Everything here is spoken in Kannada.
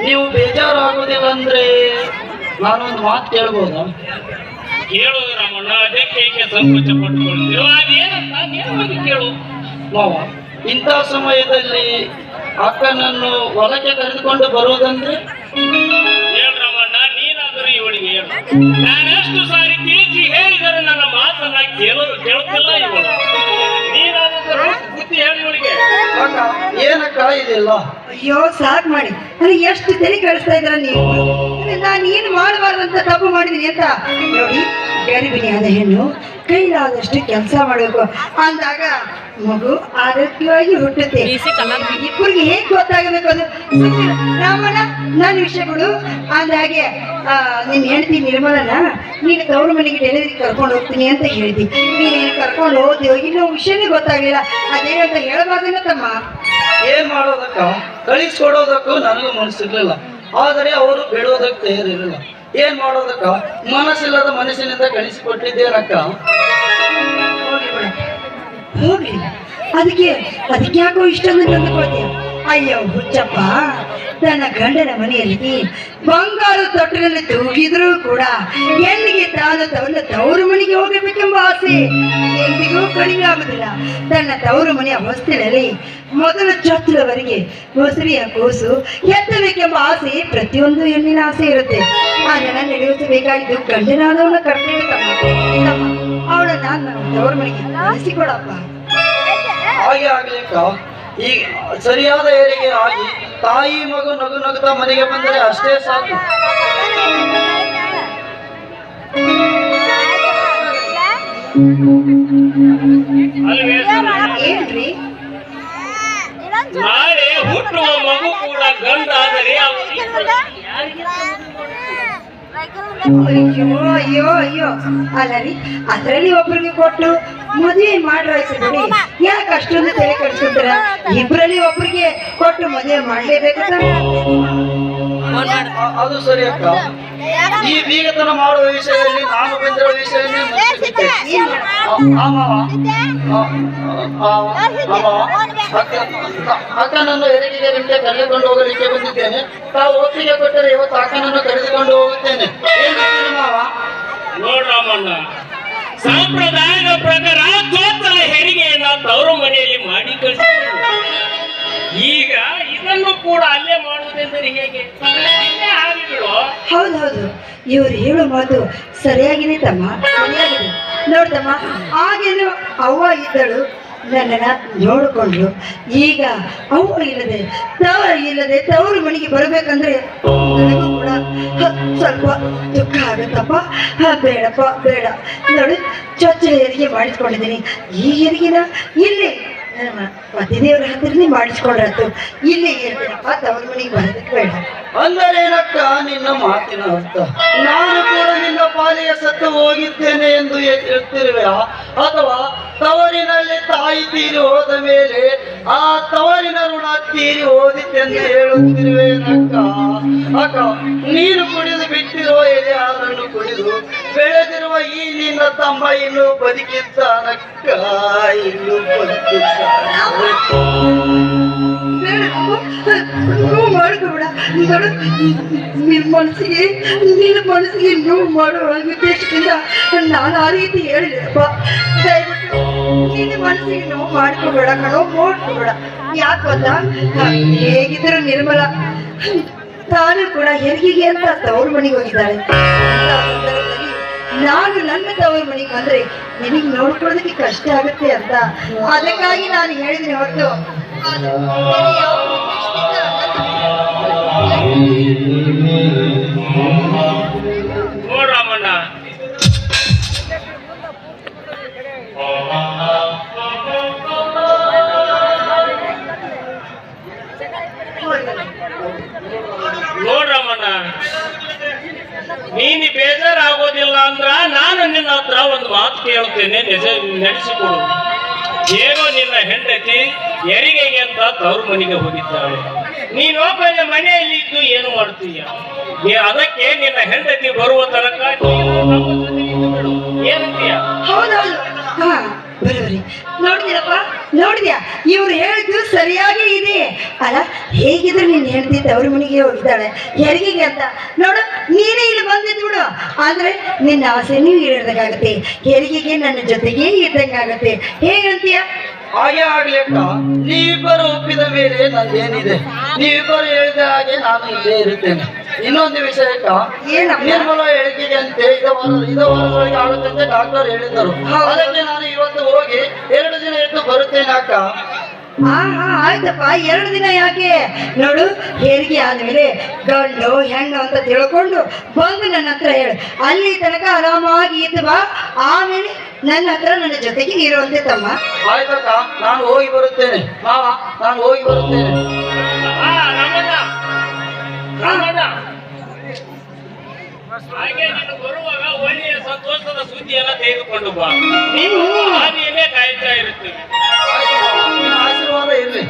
ನೀವು ಬೇಜಾರಾಗುವುದಿಲ್ಲ ಅಂದ್ರೆ ನಾನೊಂದು ಮಾತು ಕೇಳ್ಬೋದ. ಕೇಳು ರಾಮಣ್ಣ ಅದಕ್ಕೆ ಏಕೆ ಸಂಕೋಚ ಪಟ್ಟುಕೊಳ್ತೀರೋ ಅದೇನಂತ ನೇರವಾಗಿ ಕೇಳು? ಮಾವ ಇಂಥ ಸಮಯದಲ್ಲಿ ಅಕ್ಕನನ್ನು ಹೊಲಕ್ಕೆ ಕರೆದುಕೊಂಡು ಬರುವುದಂದ್ರೆ? ಹೇಳು ರಾಮಣ್ಣ ನೀನಾದರೂ ಇವಳಿಗೆ ಹೇಳು. ನಾನೆಷ್ಟು ಸಾರಿ ತಿಳಿಸಿ ಹೇಳಿದರೆ ನನ್ನ ಮಾತನ್ನ ಕೇಳಲು ಕೇಳುತ್ತಿಲ್ಲ ಇವಳು. ಅಯ್ಯೋ ಸಾಕ್ ಮಾಡಿ. ನನಗೆ ಎಷ್ಟು ತಲೆ ಕಳಿಸ್ತಾ ಇದ್ರ ನೀವು? ನಾನು ಏನು ಮಾಡಬಾರ್ದಂತ ತಪ್ಪು ಮಾಡಿದೀನಿ ಅಂತ? ನೋಡಿ ಗರ್ಭಿಣಿಯಾದ ಹೆಣ್ಣು ಕೈಲಾದಷ್ಟು ಕೆಲಸ ಮಾಡಬೇಕು. ಅಂದಾಗ ಮಗು ಆರೋಗ್ಯವಾಗಿ ಹುಟ್ಟುತ್ತೆ. ಇಬ್ಬರಿಗೆ ಹೇಗೆ ಗೊತ್ತಾಗಬೇಕು ಅದು? ನಮ್ಮನ ನನ್ನ ವಿಷಯಗಳು. ಅಂದಾಗೆ ನೀನು ನಿನ್ನ ಹೆಂಡತಿ ನಿರ್ಮಲನ ನೀನು ತವ್ರ ಮನೆಗೆ ಡೆಲಿವರಿ ಕರ್ಕೊಂಡು ಹೋಗ್ತೀನಿ ಅಂತ ಹೇಳಿದ್ವಿ ನೀನೇನು ಕರ್ಕೊಂಡು ಹೋದ್ಯೋ ಇನ್ನೂ ವಿಷಯನೇ ಗೊತ್ತಾಗಲಿಲ್ಲ. ಅದೇನಂತ ಹೇಳಬಾರ್ದೇನೋ ತಮ್ಮ? ಏನ್ ಮಾಡೋದಕ್ಕ ಕಳಿಸ್ಕೊಡೋದಕ್ಕೂ ನನಗೂ ಮನಸ್ಸಿರ್ಲಿಲ್ಲ ಆದರೆ ಅವರು ಬಿಡೋದಕ್ಕೆ ತಯಾರಿರಲಿಲ್ಲ ಏನ್ ಮಾಡೋದಕ್ಕ ಮನಸ್ಸಿಲ್ಲದ ಮನಸ್ಸಿನಿಂದ ಕಳಿಸಿಕೊಟ್ಟಿದ್ದೇನಕ್ಕ ಹೋಗಿ ಅದಕ್ಕೆ ಅದಕ್ಕೆ ಯಾಕೋ ಇಷ್ಟ ಅಯ್ಯೋ ಹುಚ್ಚಪ್ಪ ತನ್ನ ಗಂಡನ ಮನೆಯಲ್ಲಿ ಬಂಗಾರ ತೊಟ್ಟಿನಲ್ಲಿ ತೂಗಿದ್ರೂ ಕೂಡ ಹೆಣ್ಣಿಗೆ ತಾನು ತನ್ನ ತವರು ಮನೆಗೆ ಹೋಗಬೇಕೆಂಬ ಆಸೆ? ಎಂದಿಗೂ ಕಡಿಮೆ ಆಗುದಿಲ್ಲ ತನ್ನ ತವರು ಮನೆಯ ಹೊಸ್ತಿನಲ್ಲಿ ಮೊದಲ ಚೊತ್ತಲವರೆಗೆ ಮೊಸರಿಯ ಕೂಸು ಎತ್ತಬೇಕೆಂಬ ಆಸೆ ಪ್ರತಿಯೊಂದು ಹೆಣ್ಣಿನ ಆಸೆ ಇರುತ್ತೆ. ಅದನ್ನ ನಡೆಸಬೇಕಾಗಿದ್ದು ಗಂಡನಾದವನ ಕರ್ತವ್ಯ ತಮ್ಮ. ತಮ್ಮ. ಅವಳನ್ನ ನಾನು ತವರು ಮನೆಗೆ ಕಳಿಸಿಕೊಡಪ್ಪ. ಹಾಗೆ ಆಗ್ಲಿಕ್ಕ ಈಗ ಸರಿಯಾದ ಏರಿಗೆ ಆಗಿ ತಾಯಿ ಮಗು ನಗು ನಗುತ್ತಾ ಮನೆಗೆ ಬಂದರೆ ಅಷ್ಟೇ ಸಾಕು? ಏನ್ರಿ? ನಾಳೆ ಹುಟ್ಟುವ ಮಗು ಕೂಡ ಗಂಡ ಆದರೆ ಅಯ್ಯೋ ಅಯ್ಯೋ ಅಯ್ಯೋ. ಅಲ್ಲ ರೀ ಅದರಲ್ಲಿ ಒಬ್ರಿಗೆ ಕೊಟ್ಟು ಮದುವೆ ಮಾಡ್ರಾಯ್ತು ಬಿಡಿ. ಯಾಕೆ ಅಷ್ಟೊಂದು ತಲೆ ಕಡಿಸಿದ್ರ ಇಬ್ರಲ್ಲಿ ಒಬ್ರಿಗೆ ಕೊಟ್ಟು ಮದುವೆ ಮಾಡ್ಲೇಬೇಕು ಅದು ಸರಿ ಅಕ್ಕ. ಈ ಬೀಗತನ ಮಾಡುವ ವಿಷಯದಲ್ಲಿ ನಾನು ಬಂದಿರೋ ವಿಷಯದಲ್ಲಿ ಅಕ್ಕನನ್ನು ಹೆರಿಗೆಗೆ ನಿಮಗೆ ಕರೆದುಕೊಂಡು ಹೋಗಲಿಕ್ಕೆ ಬಂದಿದ್ದೇನೆ ತಾವು ಒಪ್ಪಿಗೆ ಕೊಟ್ಟರೆ ಇವತ್ತು ಅಕ್ಕನನ್ನು ಕರೆದುಕೊಂಡು ಹೋಗುತ್ತೇನೆ ಏನಂತೀರಿ ಮಾವ ಹೌದು ಹೌದು. ಇವ್ರು ಹೇಳೋ ಮಾತು ಸರಿಯಾಗಿದೆ ತಮ್ಮ. ಸರಿಯಾಗಿದೆ. ನೋಡ್ತಮ್ಮ ಆಗೇನು ಅವ್ವ ಇದ್ದಳು ನನ್ನ ನೋಡಿಕೊಂಡ್ರು ಈಗ ಅವ್ವ ಇಲ್ಲದೆ, ತವರು ಇಲ್ಲದೆ, ತವರು ಮನೆಗೆ ಬರಬೇಕಂದ್ರೆ ನನಗೂ ಕೂಡ ಸ್ವಲ್ಪ ದುಃಖ ಆಗುತ್ತಪ್ಪ. ಬೇಡಪ್ಪ, ಬೇಡ. ನೋಡು, ಚೊಚ್ಚಲ ಹೆರಿಗೆ ಮಾಡಿಸ್ಕೊಂಡಿದ್ದೀನಿ. ಈ ಹೆರಿಗೆನ ಇಲ್ಲಿ ಪತಿದೇವರ ಹತ್ರನೇ ಮಾಡಿಸ್ಕೊಂಡ್ರಾತು ಇಲ್ಲಿ ಇರ್ತೀನಪ್ಪ ತವರು ಮನೆಗೆ ಬರೋದಕ್ಕೆ ಬೇಡ. ಅಂದರೇನಕ್ಕ ನಿನ್ನ ಮಾತಿನ ಅರ್ಥ. ನಾನು ಕೂಡ ನಿನ್ನ ಪಾಲಿಗೆ ಸತ್ತು ಹೋಗಿದ್ದೇನೆ ಎಂದು ಹೇಳ್ತಿರುವೆ ಅಥವಾ ತವರಿನಲ್ಲಿ ತಾಯಿ ತೀರಿ ಹೋದ ಮೇಲೆ ಆ ತವರಿನ ಋಣ ತೀರಿ ಹೋದಿತ್ತೆಂದು ಹೇಳುತ್ತಿರುವೇನಕ್ಕ ಅಕ್ಕ, ನೀನು ಕುಡಿದು ಬಿಟ್ಟಿರುವ ಎಲೆ ಹಾಲನ್ನು ಕುಡಿದು ಬೆಳೆದಿರುವ ಈ ನಿನ್ನ ತಮ್ಮ ಇನ್ನು ಬದುಕಿದ್ದಾನಕ್ಕ ಇನ್ನು ಬದುಕಿದ್ದಾನೆ ನೋವು ಮಾಡ್ಕೋಬೇಡ ನೋಡು ನಿನ್ನ ಮನಸ್ಸಿಗೆ ನಿನ್ನ ಮನಸ್ಸಿಗೆ ನೋವು ಮಾಡೋ ಉದ್ದೇಶದಿಂದ ನಾನು ಆ ರೀತಿ ಹೇಳಿದೆಪ್ಪ ದಯವಿಟ್ಟು ನಿನ್ನ ಮನಸ್ಸಿಗೆ ನೋವು ಮಾಡ್ಕೋಬೇಡ ಕಣೋ, ಮಾಡ್ಕೋಬೇಡ. ಯಾಕೆ ಗೊತ್ತಾ? ಹೇಗಿದ್ರು ನಿರ್ಮಲ, ತಾನು ಕೂಡ ಹೆರಿಗೆಗೆ ಅಂತ ತವ್ರ ಮನೆಗೆ ಹೋಗಿದ್ದಾಳೆ. ನಾನು ನನ್ನ ತವ್ರ ಮನೆಗೆ ಬಂದ್ರೆ ನಿನಗೆ ನೋಡ್ಕೊಳ್ಳೋದಕ್ಕೆ ಕಷ್ಟ ಆಗುತ್ತೆ ಅಂತ. ಅದಕ್ಕಾಗಿ ನಾನು ಹೇಳಿದೆ ಹೊರತು ನೋಡ್ರಮ್ಮ ನೀನ್ ಬೇಜಾರಾಗೋದಿಲ್ಲ ಅಂದ್ರ ನಾನು ನಿನ್ನ ಹತ್ರ ಒಂದು ಮಾತು ಕೇಳ್ತೇನೆ, ನಿಜ ನಡೆಸಿಕೊಡು ಏನೋ ನಿನ್ನ ಹೆಂಡತಿ ಹೆರಿಗೆಗೆ ಅಂತ ತವ್ರ ಮನೆಗೆ ಹೋಗಿದ್ದಾಳೆ. ನೀನೊಬ್ಬನೇ ಮನೆಯಲ್ಲಿ ಇದ್ದು ಏನು ಮಾಡ್ತೀಯ? ನೀ ಅದಕ್ಕೆ ನಿನ್ನ ಹೆಂಡತಿ ಬರುವ ತನಕ. ಏನಂತೀಯ? ಬರೋರಿ ನೋಡಿದಿರಪ್ಪ? ನೋಡಿದ್ಯಾ? ಇವ್ರು ಹೇಳಿದ್ದು ಸರಿಯಾಗಿ ಇದೆ. ಅಲ್ಲ, ಹೇಗಿದ್ರು ನಿನ್ನ ಹೆಂಡತಿ ತವ್ರ ಮನೆಗೆ ಹೋಗಿದ್ದಾಳೆ ಹೆರಿಗೆಗೆ ಅಂತ. ನೋಡು, ನೀನೇ ಇಲ್ಲಿ ಬಂದಿದ್ದು ಬಿಡು. ಆದ್ರೆ ನಿನ್ನ ಆಸೆ ನೀವು ಹೇಳ್ದಂಗಾಗತ್ತೆ. ಹೆರಿಗೆಗೆ ನನ್ನ ಜೊತೆಗೆ ಇದ್ದಂಗಾಗತ್ತೆ. ಹೇಗಂತೀಯ? ಹಾಗೆ ಆಗ್ಲಿ ಅಕ್ಕ. ನೀವಿಬ್ಬರು ಒಪ್ಪಿದ ಮೇಲೆ ನಂದೇನಿದೆ? ನೀವಿಬ್ಬರು ಹೇಳಿದ ಹಾಗೆ ನಾನು ಇಲ್ಲೇ ಇರುತ್ತೇನೆ. ಇನ್ನೊಂದು ವಿಷಯ ಅಕ್ಕ ಏನಪ್ಪ? ನಿರ್ಮಲ ಹೇಳಿಕೆಗೆ ಅಂತೆ ವಾರದೊಳಗೆ ಆಗುತ್ತಂತೆ ಡಾಕ್ಟರ್ ಹೇಳಿದರು ಅದಕ್ಕೆ ನಾನು ಇವತ್ತು ಹೋಗಿ ಎರಡು ದಿನ ಇದ್ದು ಬರುತ್ತೇನೆ ಅಕ್ಕ ಹಾ ಹಾ ಆಯ್ತಪ್ಪ. ಎರಡು ದಿನ ಯಾಕೆ? ನೋಡು ಹೆರಿಗೆ ಆದ್ಮೇಲೆ ಗಂಡು ಹೆಣ್ಣು ಅಂತ ತಿಳ್ಕೊಂಡು ಬಂದು ನನ್ನ ಹತ್ರ ಹೇಳು. ಅಲ್ಲಿ ತನಕ ಆರಾಮಾಗಿ ಇದ್ದು ಬಾ. ಆಮೇಲೆ ನನ್ನ ಹತ್ರ ನನ್ನ ಜೊತೆಗೆ ಇರುವಂತೆ ತಮ್ಮ. ಆಯ್ತಕ್ಕ ನಾನು ಹೋಗಿ ಬರುತ್ತೇನೆ. ಮಾವ ನಾನು ಹೋಗಿ ಬರುತ್ತೇನೆ. ಹಾಗೆ ನೀನು ಬರುವಾಗ ಒಳ್ಳೆಯ ಸಂತೋಷದ ಸುದ್ದಿಯನ್ನ ತೆಗೆದುಕೊಂಡು ಬಾ. ನೀನು ಹಾದಿಯಲ್ಲೇ ಕಾಯ್ತಾ ಇರುತ್ತೇವೆ. ನಿಮ್ಮ ಆಶೀರ್ವಾದ ಇರಲಿ.